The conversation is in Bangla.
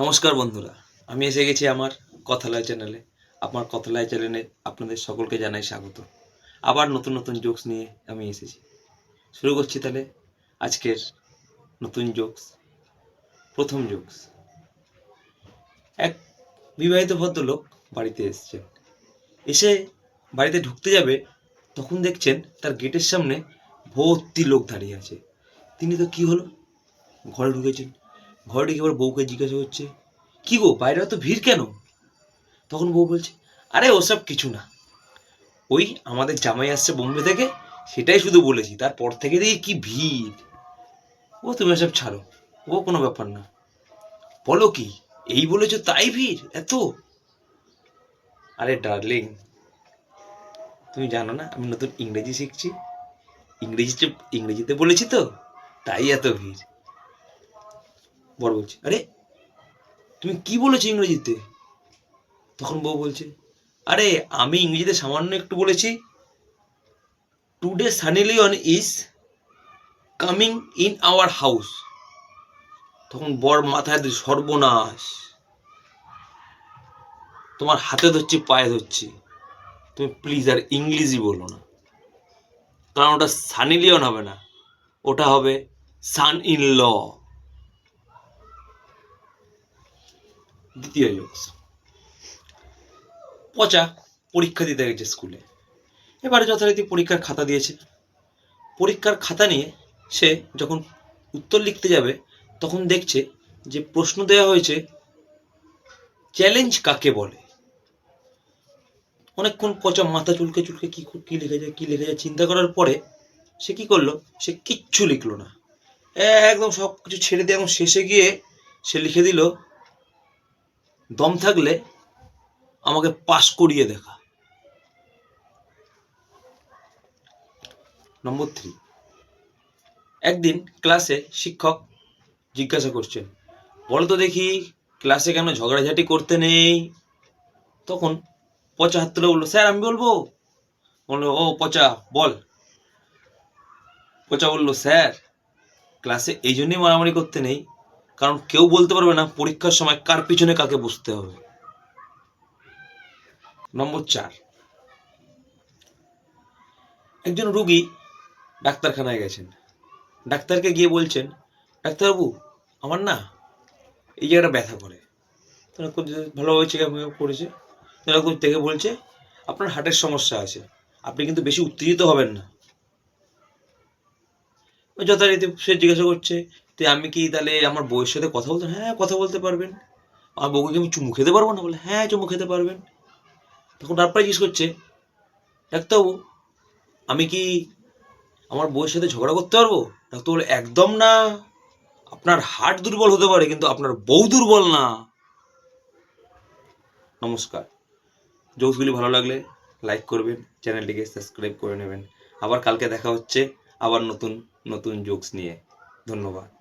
নমস্কার বন্ধুরা, আমি এসে গেছি আমার কথালয় চ্যানেলে। আমার কথালয় চ্যানেলে আপনাদের সকলকে জানাই স্বাগত। আবার নতুন নতুন জোকস নিয়ে আমি এসেছি। শুরু করছি তাহলে আজকের নতুন জোকস প্রথম জোকস এক বিবাহিত ভদ্রলোক বাড়িতে এসেছেন। এসে বাড়িতে ঢুকতে যাবে, তখন দেখছেন তার গেটের সামনে ভর্তি লোক দাঁড়িয়ে আছে। তিনি তো কি হলো? ঘরে ঢুকেছেন। ঘরে ঢুকে এবার বউকে জিজ্ঞাসা করছে, কি গো, বাইরে এত ভিড় কেন? তখন বউ বলছে, আরে ওসব কিছু না। ওই আমাদের জামাই আসছে বোম্বে থেকে, সেটাই শুধু বলেছি, তারপর থেকে দেখি কি ভিড়। ও, তুমি এসব ছাড়ো, ও কোনো ব্যাপার না। বলো কি, এই বলেছ তাই ভিড়, এত? আরে ডার্লিং, তুমি জানো না, আমি নতুন ইংরেজি শিখছি। ইংরেজিতে ইংরেজিতে বলেছি তো, তাই এত ভিড়। বড় বলছে, আরে, তুমি কি বলেছ ইংরেজিতে? তখন বউ বলছে, আরে, আমি ইংরেজিতে সামান্য একটু বলেছি। Today Sunny Leone is coming in our house তখন বর মাথায় সর্বনাশ, তোমার হাতে ধরছি, পায়ে ধরছি। তুমি প্লিজ আর ইংলিশই বলো না। কারণ ওটা সানি লিওন হবে না, ওটা হবে সান ইন ল দ্বিতীয় জোকস পচা পরীক্ষা দিতে গেছে স্কুলে এবারে যথারীতি পরীক্ষার খাতা দিয়েছে। পরীক্ষার খাতা নিয়ে সে যখন উত্তর লিখতে যাবে, তখন দেখছে যে প্রশ্ন দেওয়া হয়েছে চ্যালেঞ্জ কাকে বলে? অনেকক্ষণ পচা মাথা চুলকে চুলকে কি কি লিখে যায়, কি লিখে যায় চিন্তা করার পরে সে কি করল? সে কিচ্ছু লিখলো না। একদম সব কিছু ছেড়ে দিয়ে একদম শেষে গিয়ে সে লিখে দিল দম থাকলে আমাকে পাস করিয়ে দেখা। নম্বর থ্রি একদিন ক্লাসে শিক্ষক জিজ্ঞাসা করছেন, বলো তো দেখি ক্লাসে কেন ঝগড়াঝাটি করতে নেই? তখন পচা হাত তুলে বলল, স্যার, আমি বলব? বলল, ও, পচা, বল। পচা বলল, স্যার ক্লাসে এই জন্যই মারামারি করতে নেই কারণ কেউ বলতে পারবে না পরীক্ষার সময় কার পিছনে কাকে বসতে হবে। নম্বর চার। একজন রুগী ডাক্তারখানায় গেছেন। ডাক্তারকে গিয়ে বলছেন, ডাক্তারবাবু, আমার না এই জায়গাটা ব্যথা করে। ডাক্তার ভালোভাবে করেছে। ডাক্তার দেখে বলছে, আপনার হার্টের সমস্যা আছে। আপনি কিন্তু বেশি উত্তেজিত হবেন না। যথারীতি সে জিজ্ঞাসা করছে তো আমি কি তাহলে আমার বউয়ের সাথে কথা বলতে হ্যাঁ কথা বলতে পারবেন। আমার বউকে আমি চুমু খেতে পারব না বলে? হ্যাঁ চুমু খেতে পারবেন। তখন তারপরে জিজ্ঞেস করছে, ডাক্তারবাবু, আমি কি আমার বউয়ের সাথে ঝগড়া করতে পারব? ডাক্তার বলে, একদম না। আপনার হার্ট দুর্বল হতে পারে, কিন্তু আপনার বউ দুর্বল না। নমস্কার। জোকসগুলি ভালো লাগলে লাইক করবেন, চ্যানেলটিকে সাবস্ক্রাইব করে নেবেন। আবার কালকে দেখা হচ্ছে আবার নতুন নতুন জোকস নিয়ে। ধন্যবাদ।